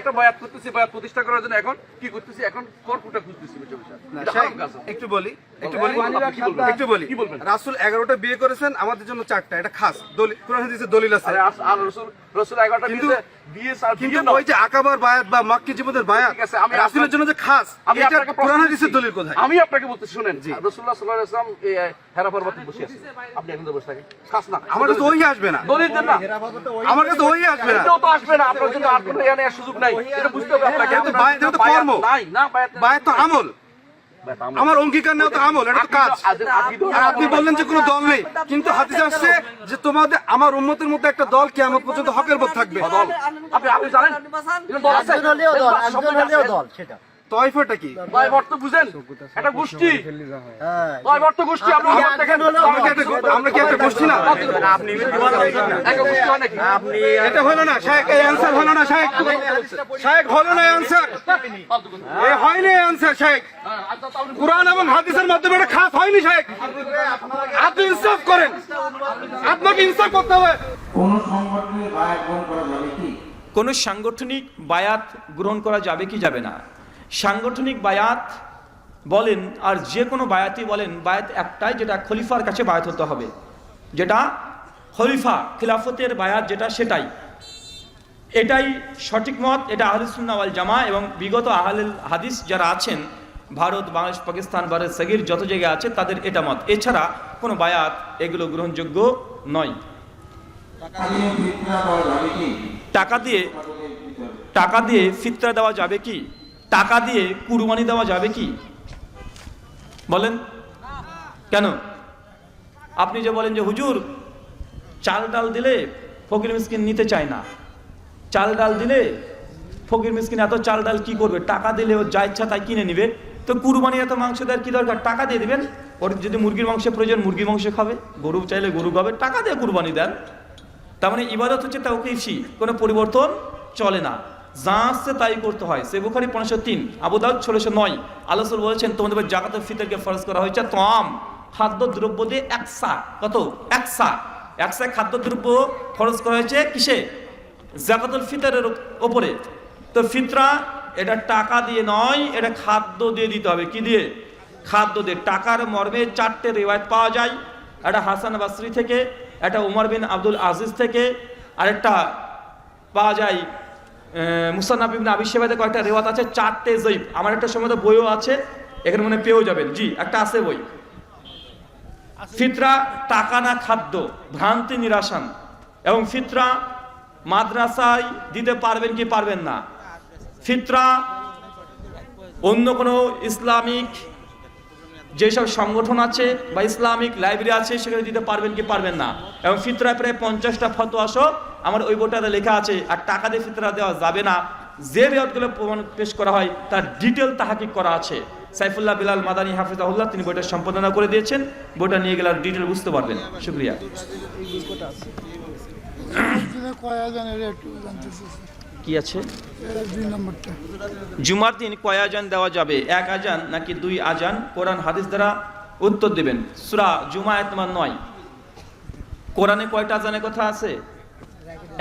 একটা বয়াত করতেছি বয়াত প্রতিষ্ঠা করার জন্য এখন কি করতেছি? এখন কর্পটা খুঁজতেছি বুঝছ বিষয় না, এটা শাইখ, হারাম কাজ। একটু বলি। একটু বলি? একটু? রাসুল বিয়ে করেছেন আমাদের জন্য চারটা। এটা খাস। দলিল কোরআন হাদিসে দলিল আছে। আর রসুল রসুল এগারোটা বিয়ে বিয়ে সাল কিন্তু ওই যে আকাবার বায়াত বা মাক্কি জীবনের বায়াত ঠিক আছে, আমি রাসুলের জন্য যে খাস আমি আপনাকে কোরআন হাদিসের দলিল কোথায়? আমি আপনাকে বলতে শুনেন রসুল্লাহ সাল্লাহ ইসলাম এই হেরা পর্বতে বসে আছে। আপনি এখন বসে থাকেন। খাস না। আমার কাছে ওই আসবে না। দলিল দেন না। আমার কাছে ওই আসবে না। তো আসবে না। আপনার জন্য আর কোনো সুযোগ নাই। এটা বুঝতে হবে আপনাকে। এটা তো আপনার বায়াত, তো কর্ম। নাই না বায়াত বায়াত তো আমল। আমার অঙ্গীকার নেওয়া তো আমল এটা তো কাজ আর আপনি বললেন যে কোনো দল নেই কিন্তু হাতে আসছে যে তোমাদের আমার উন্মতের মধ্যে একটা দল কিয়ামত পর্যন্ত হকের পথ থাকবে আপনি আপনি জানেন আছে। দল সেটা তয়ফাটা কি? দয় ভট্ট বুঝেন একটা গোষ্ঠী। দয় গোষ্ঠী আপনি আপনি দেখেন আমরা কি একটা গো- আমরা কি একটা গোষ্ঠী না? আপনি একটা গোষ্ঠী হয় নাকি? এটা হলো না শাহেক এই অ্যান্সার হলো না শাহেক শাহেক হলো না অ্যান্সার এই হয়নি অ্যান্সার শাহেক কোরআন এবং হাদিসের মাধ্যমে এটা খাস হয়নি শাহেক আপনি ইনসাফ করেন। আপনাকে ইনসাফ করতে হবে। কোন সংগঠনের বায়াত গ্রহণ করা যাবে কি? কোনো সাংগঠনিক বায়াত গ্রহণ করা যাবে কি যাবে না। সাংগঠনিক বায়াত বলেন আর যে কোনো বায়াতই বলেন বায়াত একটাই যেটা খলিফার কাছে বায়াত হতে হবে। যেটা খলিফা খিলাফতের বায়াত যেটা সেটাই। এটাই সঠিক মত এটা আহলুসুন্না ওয়াল জামা এবং বিগত আহলুল হাদিস যারা আছেন ভারত বাংলাদেশ পাকিস্তান ভারত সগির যত জায়গায় আছে তাদের এটা মত। এছাড়া কোনো বায়াত এগুলো গ্রহণযোগ্য নয়। টাকা দিয়ে টাকা দিয়ে ফিতরা দেওয়া যাবে কি? টাকা দিয়ে কুরবানি দেওয়া যাবে কি? বলেন। কেন? আপনি যে বলেন যে, হুজুর, চাল ডাল দিলে ফকির মিসকিন নিতে চায় না। চাল ডাল দিলে ফকির মিসকিন এত চাল ডাল কি করবে? টাকা দিলে ও যা ইচ্ছা তাই কিনে নিবে। তো কুরবানি এত মাংস দেওয়ার কি দরকার? টাকা দিয়ে দেবেন। ওর যদি মুরগির মাংস প্রয়োজন মুরগির মাংস খাবে, গরু চাইলে গরু খাবে, টাকা দিয়ে কুরবানি দেন। তার মানে ইবাদত হচ্ছে তাও তাওকিফি, কোনো পরিবর্তন চলে না। যা আসছে তাই করতে হয়। সে বুখারি পনেরোশো তিন আবুদাউদ ষোলোশো নয়। আলোসুল বলেছেন, তোমাদের জাকাত ফিতরকে ফরজ করা হয়েছে তম খাদ্য দ্রব্য দিয়ে একসা কত? একসা একসা খাদ্য দ্রব্য খরচ করা হয়েছে কিসে? জাকাতুল ফিতরের ওপরে। তো ফিতরা এটা টাকা দিয়ে নয়, এটা খাদ্য দিয়ে দিতে হবে। কি দিয়ে? খাদ্য দিয়ে। টাকার মর্মে চারটে রেওয়ায়ত পাওয়া যায়। একটা হাসান বাসরি থেকে, একটা উমর বিন আব্দুল আজিজ থেকে, আরেকটা পাওয়া যায় মুসান্নাব ইবনে আবি সেবাতে কয়েকটা রেওয়াত আছে চারটে জৈব। আমার একটা সময় বইও আছে এখানে মনে পেয়েও যাবেন। জি একটা আছে বই। ফিতরা টাকা না খাদ্য ভ্রান্তি নিরাসান এবং ফিতরা মাদ্রাসায় দিতে পারবেন কি পারবেন না। ফিতরা অন্য কোনো ইসলামিক যেসব সংগঠন আছে বা ইসলামিক লাইব্রেরি আছে সেখানে দিতে পারবেন কি পারবেন না এবং ফিতরায় প্রায় পঞ্চাশটা ফটো আসো আমার ওই বইটাতে লেখা আছে আর টাকা দিয়ে ফিতরা দেওয়া যাবে না যে রেওয়াতগুলো প্রমাণ পেশ করা হয় তার ডিটেল তাহাকিক করা আছে সাইফুল্লাহ বিলাল মাদানী হাফিজাহুল্লাহ তিনি বইটা সম্পাদনা করে দিয়েছেন বইটা নিয়ে গেলে ডিটেল বুঝতে পারবেন শুক্রিয়া কি আছে? জুমার দিন কয় আজান দেওয়া যাবে? এক আজান নাকি দুই আজান? কোরআন হাদিস দ্বারা উত্তর দেবেন। সুরা জুমা তোমার নয়। কোরআনে কয়টা আজানের কথা আছে?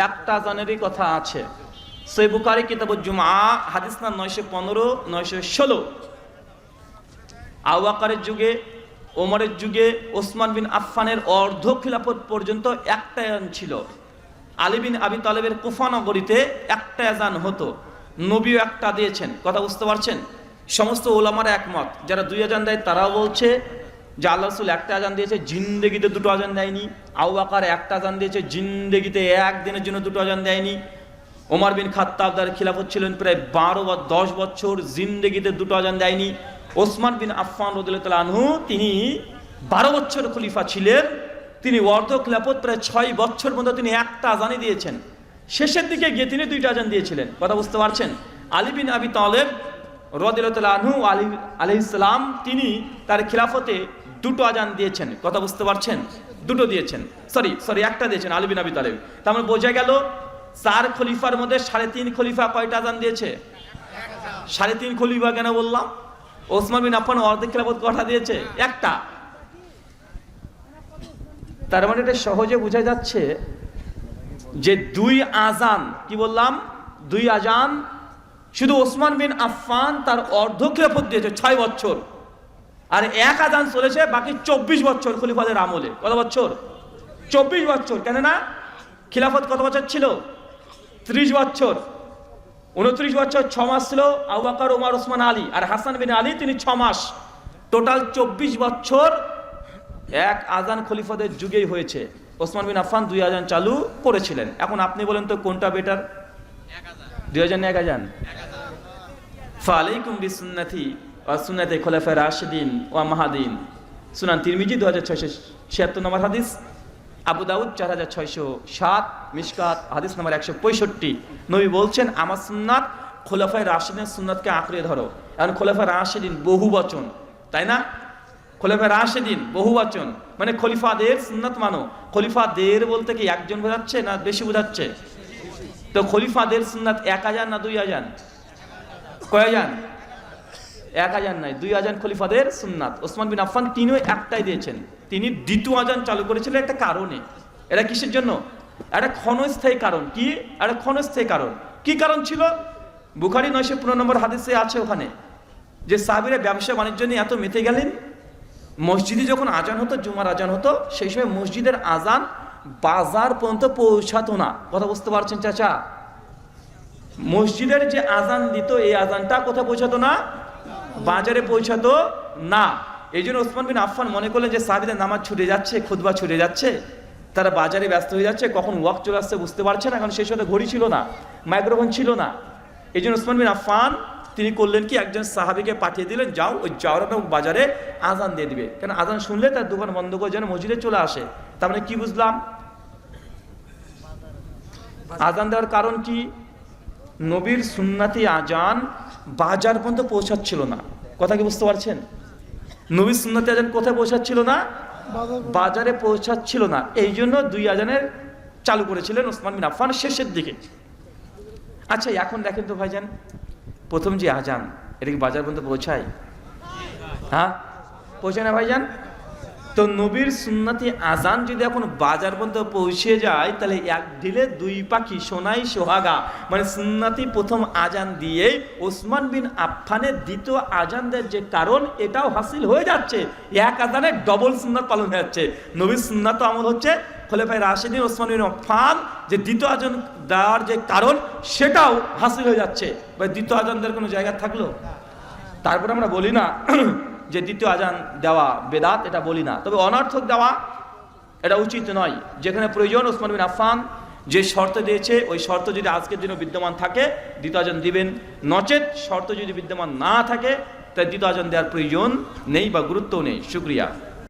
একটা আজানেরই কথা আছে। সই বুকারি কিতাব জুমা হাদিস না নয়শো পনেরো নয়শো ষোলো। আওয়াকারের যুগে ওমরের যুগে ওসমান বিন আফফানের অর্ধ খিলাফত পর্যন্ত একটা আজান ছিল। আলী বিন আবি তালেবের কুফা নগরীতে একটা এজান হতো। নবীও একটা দিয়েছেন। কথা বুঝতে পারছেন? সমস্ত ওলামারা একমত। যারা দুই আজান দেয়, তারাও বলছে যে আল্লাহ রসুল একটা আজান দিয়েছে, জিন্দেগিতে দুটো আজান দেয়নি। আউ আকার একটা আজান দিয়েছে, জিন্দেগিতে একদিনের জন্য দুটো আজান দেয়নি। ওমর বিন খাত্তাব যার খিলাফত ছিলেন প্রায় বারো বা দশ বছর, জিন্দেগিতে দুটো আজান দেয়নি। ওসমান বিন আফফান রদুল্লাহ আনহু, তিনি বারো বছর খলিফা ছিলেন। তিনি অর্ধ খিলাফত প্রায় ছয় বছর মধ্যে তিনি একটা আজানই দিয়েছেন। শেষের দিকে গিয়ে তিনি দুইটা আজান দিয়েছিলেন। কথা বুঝতে পারছেন? আলী বিন আবি তালেব রদিল্লাহ আনহু আলী আলি ইসলাম তিনি তার খিলাফতে দুটো আজান দিয়েছেন। কথা বুঝতে পারছেন? দুটো দিয়েছেন। সরি সরি, একটা দিয়েছেন আলী বিন আবি তালেব। তার মানে বোঝা গেল, চার খলিফার মধ্যে সাড়ে তিন খলিফা কয়টা আজান দিয়েছে? সাড়ে তিন খলিফা কেন বললাম? ওসমান বিন আফান অর্ধেক খেলাফত কটা দিয়েছে? একটা। তার মানে এটা সহজে বোঝা যাচ্ছে যে দুই আজান কি বললাম? দুই আজান শুধু ওসমান বিন আফফান তার অর্ধ খেলাফত দিয়েছে ছয় বছর। আর এক আজান চলেছে বাকি চব্বিশ বছর খলিফাদের আমলে। কত বছর? চব্বিশ বছর কেন না খিলাফত কত বছর ছিল? ত্রিশ বছর। উনত্রিশ বছর ছ মাস ছিল আবু ওমার ওসমান, আলী। আর হাসান বিন আলী, তিনি ছ মাস। টোটাল চব্বিশ বছর এক আজান খলিফাদের যুগেই হয়েছে। ওসমান বিন আফফান দুই আজান চালু করেছিলেন। এখন আপনি বলেন তো কোনটা বেটার দুই হাজার এক আজান? ফালাইকুম বিসুন্নতি ওয়া সুন্নাতে খোলাফা রাশিদিন ওয়া মাহাদিন। সুনান তিরমিজি দু হাজার ছয়শো ছিয়াত্তর নম্বর হাদিস। আবু দাউদ চার হাজার ছয়শো সাত মিসকাত হাদিস নম্বর একশো পঁয়ষট্টি। নবী বলছেন, আমার সুন্নাত খোলাফায় রাশিদিনের সুন্নাতকে আঁকড়ে ধরো। এখন খোলাফা রাশিদিন বহু বচন তাই না? খলিফা রাশেদিন, বহু বাচন। মানে খলিফাদের সুন্নাত মানো। খলিফাদের বলতে কি একজন বোঝাচ্ছে না বেশি বোঝাচ্ছে? তো খলিফাদের সুন্নাত এক হাজার না দুই হাজার? কয় হাজার? এক হাজার নাই, দুই হাজার খলিফাদের সুন্নাত। ওসমান বিন আফফান তিনিও একটাই দিয়েছেন। তিনি দ্বিতীয় আজান চালু করেছিলেন একটা কারণে। এটা কিসের জন্য? একটা ক্ষণস্থায়ী কারণ। কি? একটা ক্ষণস্থায়ী কারণ। কি কারণ ছিল? বুখারি নয়শো পনেরো নম্বর হাদিসে আছে ওখানে। যে সাহাবিরা ব্যবসা বাণিজ্য নিয়ে এত মেতে গেলেন মসজিদে যখন আজান হতো, জুমার আজান হতো, সেই সময় মসজিদের আজান বাজার পর্যন্ত পৌঁছাতো না। কথা বুঝতে পারছেন, চাচা? মসজিদের যে আজান দিত, এই আজানটা কোথায় পৌঁছাতো না? বাজারে পৌঁছাতো না। এই জন্য ওসমান বিন আফফান মনে করলেন যে, সাহাবিদের নামাজ ছুটে যাচ্ছে খুদবা ছুটে যাচ্ছে, তারা বাজারে ব্যস্ত হয়ে যাচ্ছে, কখন ওয়াক চলে আসছে বুঝতে পারছে না, কারণ সেই সাথে ঘড়ি ছিল না, মাইক্রোফোন ছিল না। এই জন্য ওসমান বিন আফফান তিনি করলেন কি? একজন সাহাবিকে পাঠিয়ে দিলেন, যাও ওই জাওরাটা বাজারে আজান দিয়ে দিবে। কেন? আজান শুনলে তার দোকান বন্ধ করে যেন মসজিদে চলে আসে। তার মানে কি বুঝলাম? আজান দেওয়ার কারণ কি? নবীর সুন্নাতি আজান বাজার পর্যন্ত পৌঁছাচ্ছিল না। কথা কি বুঝতে পারছেন? নবীর সুন্নাতি আজান কোথায় পৌঁছাচ্ছিল না? বাজারে পৌঁছাচ্ছিল না। এই জন্য দুই আজানের চালু করেছিলেন ওসমান বিন আফফান শেষের দিকে। আচ্ছা এখন দেখেন তো ভাইজান প্রথম যে আজান এটা কি বাজার পর্যন্ত পৌঁছায়? হ্যাঁ? পৌঁছায় না ভাইজান? তো নবীর সুন্নাতি আজান যদি এখন বাজার পর্যন্ত পৌঁছে যায় তাহলে এক ঢিলে দুই পাখি সোনাই সোহাগা। মানে সুন্নাতি প্রথম আজান দিয়ে ওসমান বিন আফফানের দ্বিতীয় আজানদের যে কারণ এটাও হাসিল হয়ে যাচ্ছে। এক আজানে ডবল সুন্নাত পালন হয়ে যাচ্ছে। নবীর সুন্নাত আমল হচ্ছে খোলেফাই রাশেদিন ওসমান বিন আফফান যে দ্বিতীয় আজান দেওয়ার যে কারণ সেটাও হাসিল হয়ে যাচ্ছে। বা দ্বিতীয় আজানদের কোনো জায়গা থাকল? তারপর আমরা বলি না যে দ্বিতীয় আজান দেওয়া বেদাত, এটা বলি না। তবে অনার্থক দেওয়া এটা উচিত নয়। যেখানে প্রয়োজন ওসমান বিন আফান যে শর্ত দিয়েছে, ওই শর্ত যদি আজকের দিনও বিদ্যমান থাকে, দ্বিতীয় আজান দিবেন নচেত। শর্ত যদি বিদ্যমান না থাকে, তাই দ্বিতীয় আজান দেওয়ার প্রয়োজন নেই বা গুরুত্বও নেই। শুক্রিয়া।